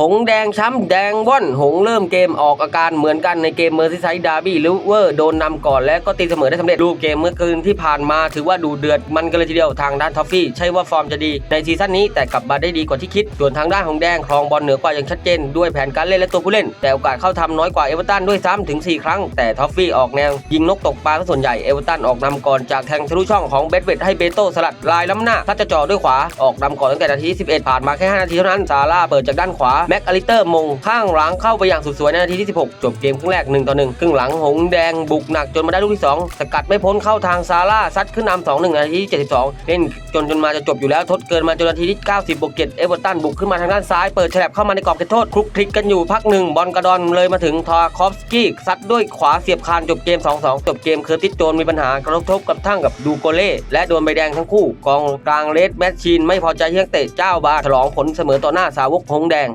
หงแดงช้ำแดงว่อนหงเริ่มเกมออกอาการเหมือนกันในเกมเมอร์ซิไซด์ดาร์บี้ลิเวอร์โดนนำก่อนและก็ตีเสมอได้สำเร็จรูปเกมเมื่อคืนที่ผ่านมาถือว่าดูเดือดมันกันเลยทีเดียวทางด้านทอฟฟี่ใช่ว่าฟอร์มจะดีในซีซั่นนี้แต่กลับมาได้ดีกว่าที่คิด ส่วนทางด้านหงแดงครองบอลเหนือกว่าอย่างชัดเจนด้วยแผนการเล่นและตัวผู้เล่น แต่โอกาสเข้าทำน้อยกว่าเอเวอร์ตันด้วยซ้ำถึง 4 ครั้งแต่ทอฟฟี่ออกแนว ยิงนกตกปลาซะส่วนใหญ่เอเวอร์ตันออกนำก่อนจากแทงทะลุช่องของเบดเวดให้เบโต้สลัดลายล้ำหน้าทัดจะจ่อด้วยขวาออกนำก่อนตั้งแต่นาที 11 ผ่านมาแค่ 5 นาทีเท่านั้นซาร่าเปิดจากด้านขวาแม็กอลิเตอร์มงข้างหลังเข้าไปอย่างสุดสวยในนาทีที่ 16 จบเกมครึ่งแรก1ต่อ1ครึ่งหลังหงแดงบุกหนักจนมาได้ลูกที่ 2 สกัดไม่พ้นเข้าทางซาร่าซัดขึ้นนำ2 1นาทีที่ 72 เล่นจนจนมาจะจบอยู่แล้วทดเกินมาจนนาทีที่ 90บวก7เอเวอร์ตันบุกขึ้นมาทางด้านซ้ายเปิดแฉลบเข้ามาในกรอบเขตโทษคลุกคลิกกันอยู่พักหนึ่งบอลกระดอนเลยมาถึงทอร์คอฟสกี้ซัดด้วยขวาเสียบคานจบเกม 2-2 จบเกมเคอร์ติสโจนมีปัญหากระทบกับทั้งกับดูโกเล่และโดนใบแดงทั้งคู่ กองกลางเลดแมชชีนไม่พอใจที่นักเตะเจ้าบาฉลองผลเสมอต่อหน้าสาวกหงแดง